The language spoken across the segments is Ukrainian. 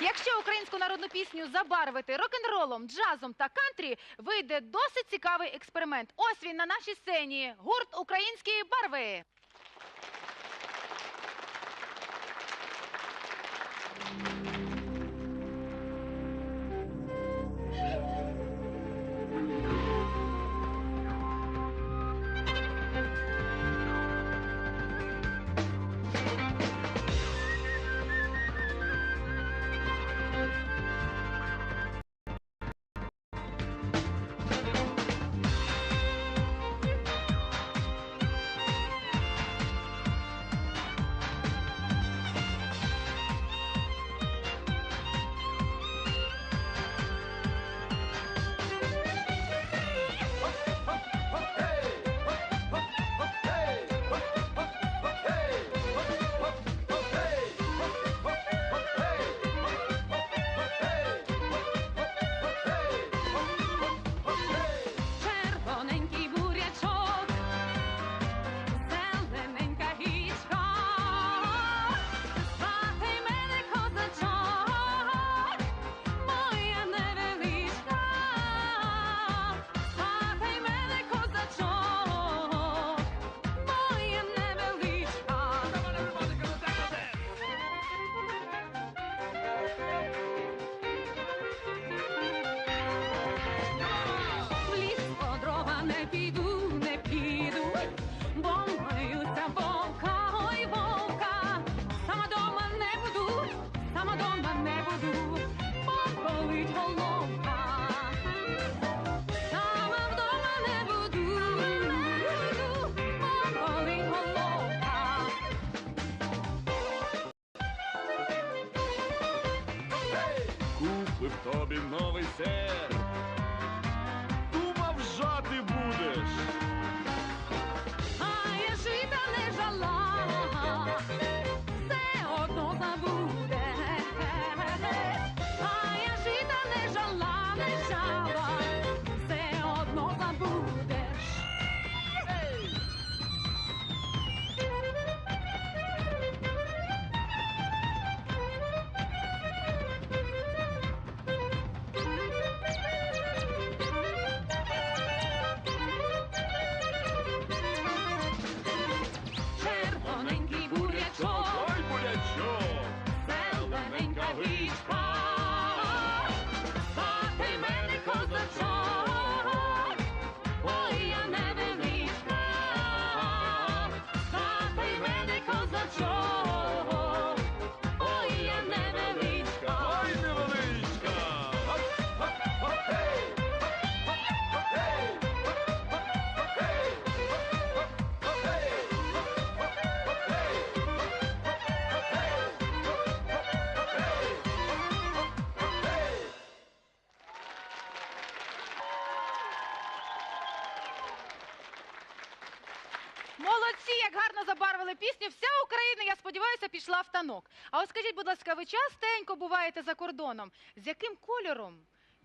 Якщо українську народну пісню забарвити рок-н-ролом, джазом та кантрі, вийде досить цікавий експеримент. Ось він на нашій сцені. Гурт Українські барви. Не піду, не піду, бо боюся вовка, ой вовка, сама дома не буду, сама дома не буду, бо болить головка. Сама вдома не буду, головка. Купив тобі новий серп. Молодці, як гарно забарвили пісню. Вся Україна, я сподіваюся, пішла в танок. А ось скажіть, будь ласка, ви частенько буваєте за кордоном? З яким кольором,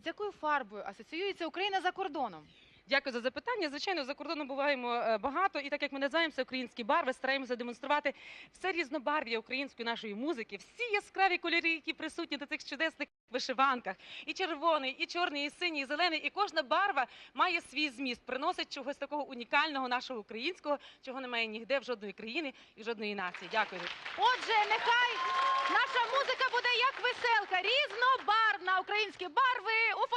з якою фарбою асоціюється Україна за кордоном? Дякую за запитання. Звичайно, за кордоном буваємо е, багато, і так як ми називаємося українські барви, стараємося демонструвати все різнобарв'я української нашої музики, всі яскраві кольори, які присутні на цих чудесних вишиванках. І червоний, і чорний, і синій, і зелений. І кожна барва має свій зміст, приносить чогось такого унікального нашого українського, чого немає ніде в жодної країни і в жодної нації. Дякую. Отже, нехай наша музика буде як веселка, різнобарвна. Українські барви у